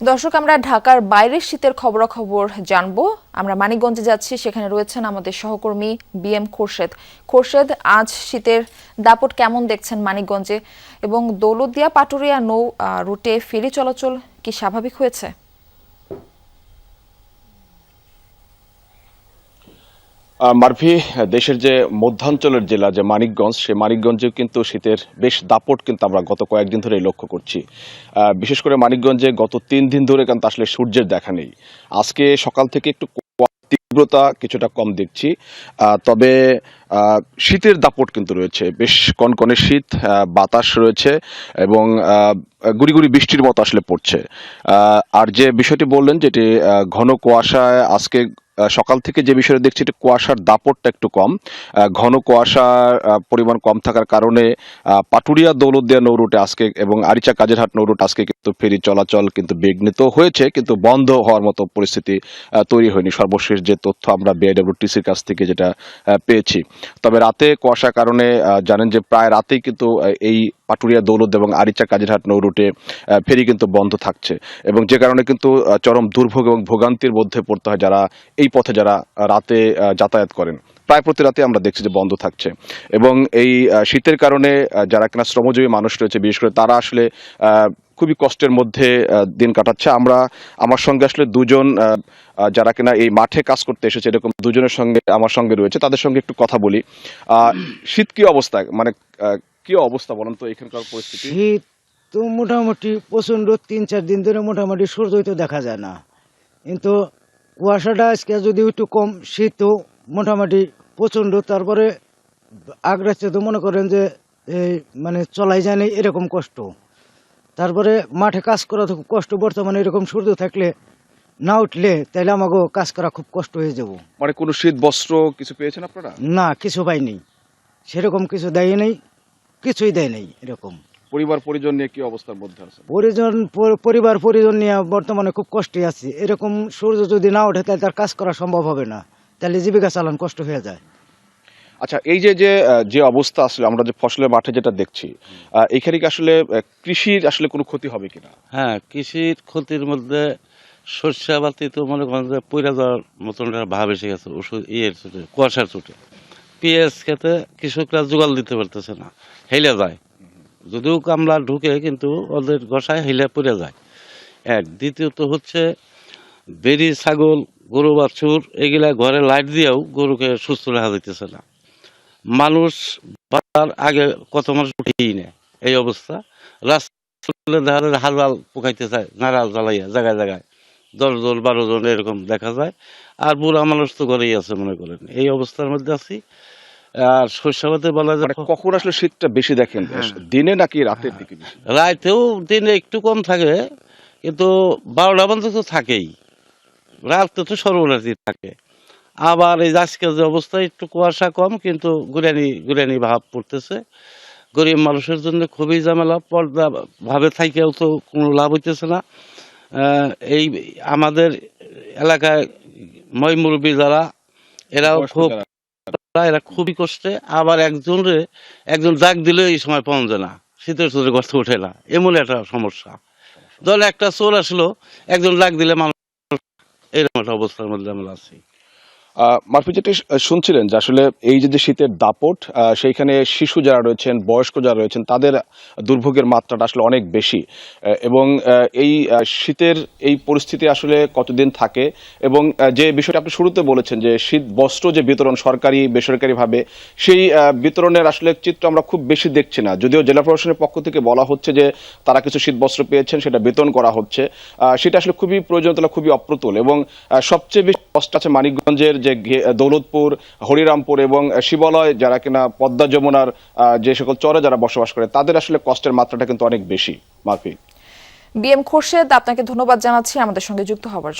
দর্শক, আমরা ঢাকার বাইরের শীতের খবরাখবর জানব। আমরা মানিকগঞ্জে যাচ্ছি, সেখানে রয়েছেন আমাদের সহকর্মী বি এম খোরশেদ। খোরশেদ, আজ শীতের দাপট কেমন দেখছেন মানিকগঞ্জে? এবং দৌলতদিয়া, পাটুরিয়া নৌ রুটে ফেরি চলাচল কি স্বাভাবিক হয়েছে? মারভি দেশের যে মধ্যাঞ্চলের জেলা যে মানিকগঞ্জ সে মানিকগঞ্জেও কিন্তু শীতের বেশ দাপট কিন্তু আমরা গত কয়েকদিন ধরে লক্ষ্য করছি। বিশেষ করে মানিকগঞ্জে গত তিন দিন ধরে কিন্তু আসলে সূর্যের দেখা নেই। আজকে সকাল থেকে একটু তীব্রতা কিছুটা কম দেখছি। তবে শীতের দাপট কিন্তু রয়েছে। বেশ কনকনে শীত বাতাস রয়েছে এবং আহ, গুড়ি গুড়ি বৃষ্টির মতো আসলে পড়ছে। আর যে বিষয়টি বললেন যেটি ঘন কুয়াশায় আজকে সকাল থেকে যে বিষয়টা দেখছি, এটা কুয়াশার দাপটটা একটু কম। ঘন কুয়াশার পরিমাণ কম থাকার কারণে পাটুরিয়া দৌলতদিয়া নৌরুটে আজকে এবং আরিচা কাজেরহাট নৌরুট আজকে কিন্তু ফেরি চলাচল কিন্তু বিঘ্নিত হয়েছে, কিন্তু বন্ধ হওয়ার মতো পরিস্থিতি তৈরি হয়নি। সর্বশেষ যে তথ্য আমরা বিআইডব্লিউটিসির কাছ থেকে যেটা পেয়েছি। তবে রাতে কুয়াশার কারণে জানেন যে প্রায় রাতেই কিন্তু এই পাটুরিয়া দৌলত এবং আরিচা কাজেরহাট নৌরুটে ফেরি কিন্তু বন্ধ থাকছে এবং যে কারণে কিন্তু চরম দুর্ভোগ এবং ভোগান্তির মধ্যে পড়তে হয় যারা এই পথে যারা রাতে যাতায়াত করেন, প্রায় প্রতি রাতে আমরা দেখছি যে বন্ধ থাকছে। এবং এই শীতের কারণে যারা কিনা শ্রমজীবী মানুষ রয়েছে, বিশেষ করে তারা আসলে খুবই কষ্টের মধ্যে দিন কাটাচ্ছে। আমরা, আমার সঙ্গে আসলে দুজন যারা কিনা এই মাঠে কাজ করতে এসেছে, এরকম দুজনের সঙ্গে, আমার সঙ্গে রয়েছে, তাদের সঙ্গে একটু কথা বলি। শীত কি অবস্থা? মানে কি অবস্থা বলেন তো এখানকার পরিস্থিতি? শীত তো মোটামুটি প্রচণ্ড, তিন চার দিন ধরে মোটামুটি সূর্যই তো দেখা যায় না। কিন্তু কুয়াশাটা আজকে যদি একটু কম শীতও মোটামুটি প্রচণ্ড। তারপরে আগ্রাচ্ছে তো মনে করেন যে এই মানে চলাই যায় না এরকম কষ্ট। তারপরে মাঠে কাজ করা তো খুব কষ্ট বর্তমানে এরকম সূর্য থাকলে না উঠলে তাহলে আমাকেও কাজ করা খুব কষ্ট হয়ে যাব। মানে কোনো শীত বস্ত্র কিছু পেয়েছেন আপনারা? না কিছু পাইনি। সেরকম কিছু দেয় নেই কিছুই দেয় নেই এরকম। পরিবার পরিজন নিয়ে কি অবস্থার মধ্যে আছে পরিজন পর- পরিবার পরিজন নিয়ে বর্তমানে খুব কষ্টে আছি। এরকম সূর্য যদি না ওঠে তাহলে তার কাজ করা সম্ভব হবে না। তাহলে জীবিকা চালান কষ্ট হয়ে যায়। আচ্ছা এই যে যে যে অবস্থা আসলে আমরা যে ফসলের মাঠে যেটা দেখছি এখানে কি আসলে কৃষির আসলে কোনো ক্ষতি হবে কিনা? হ্যাঁ কৃষির ক্ষতির মধ্যে শস্য বাতি তো মনে করেন যে পইরা যাওয়ার মতন একটা ভাব এসে গেছে ওষুধ ইয়ের চোটে কুয়াশার চোটে পেঁয়াজ খেতে কৃষকরা জোগাল দিতে পারতেছে না হেলে যায়। যদিও কামলা ঢুকে, কিন্তু ওদের গসায় হেলে পড়ে যায়। এক, দ্বিতীয়ত হচ্ছে বেরি, ছাগল, গরু, বাছুর, এগুলা ঘরে লাইট দিয়েও গরুকে সুস্থ রাখা যাইতেছে না। মানুষ বাজার আগে কত মানুষ উঠেই নেয়, এই অবস্থা। রাস্তা ধারে হালওয়াল পোকাইতে চায়, নাড়াল জ্বালাইয়া, জায়গায় জায়গায়। দশ জন, বারো জন এরকম দেখা যায়। আর বুড়া মানুষ তো ঘরেই আছে মনে করেন। এই অবস্থার মধ্যে আছি। আর শস্যাবাদে বলা যায় মানে কখন আসলে শীতটা বেশি দেখেন? হ্যাঁ। দিনে নাকি রাতের দিকে রাতেও দিনে একটু কম থাকে কিন্তু বারোটা পর্যন্ত তো থাকেই। রাতে তো সর্বরাত্রি থাকে। আবার এই যে আজকে যে অবস্থা একটু কুয়াশা কম কিন্তু গুরানি গুরানি ভাব পড়তেছে। গরিব মানুষের জন্য খুবই ঝামেলা পর্দা ভাবে থাকেও তো কোনো লাভ হইতেছে না। এই আমাদের এলাকায় মই মুরব্বী যারা এরাও খুব। এরা খুবই কষ্টে। আবার একজন রে একজন ডাক দিলে এই সময় যায় না। শীতের চোরে গর্ত উঠে না। এমন একটা সমস্যা। ধর একটা চোর আসলো, একজন ডাক দিলে মানুষ এরকম একটা অবস্থার মধ্যে আমরা আছি। মারফি যেটি শুনছিলেন যে আসলে এই যে শীতের দাপট সেইখানে শিশু যারা রয়েছেন, বয়স্ক যারা রয়েছেন, তাদের দুর্ভোগের মাত্রাটা আসলে অনেক বেশি। এবং এই শীতের এই পরিস্থিতি আসলে কতদিন থাকে এবং যে বিষয়টা আপনি শুরুতে বলেছেন যে শীত বস্ত্র যে বিতরণ সরকারি, বেসরকারিভাবে, সেই বিতরণের আসলে চিত্র আমরা খুব বেশি দেখছি না। যদিও জেলা প্রশাসনের পক্ষ থেকে বলা হচ্ছে যে তারা কিছু শীত বস্ত্র পেয়েছেন, সেটা বিতরণ করা হচ্ছে। সেটা আসলে খুবই প্রয়োজনীয়তা, খুবই অপ্রতুল এবং সবচেয়ে বেশি কষ্ট আছে মানিকগঞ্জের যে দৌলতপুর, হরিরামপুর এবং শিবালয়, যারা কিনা পদ্মা যমুনার যে সকল চরে যারা বসবাস করে, তাদের আসলে কষ্টের মাত্রাটা কিন্তু অনেক বেশি। মাফি বি এম খোরশেদ, আপনাকে ধন্যবাদ জানাচ্ছি আমাদের সঙ্গে যুক্ত হওয়ার জন্য।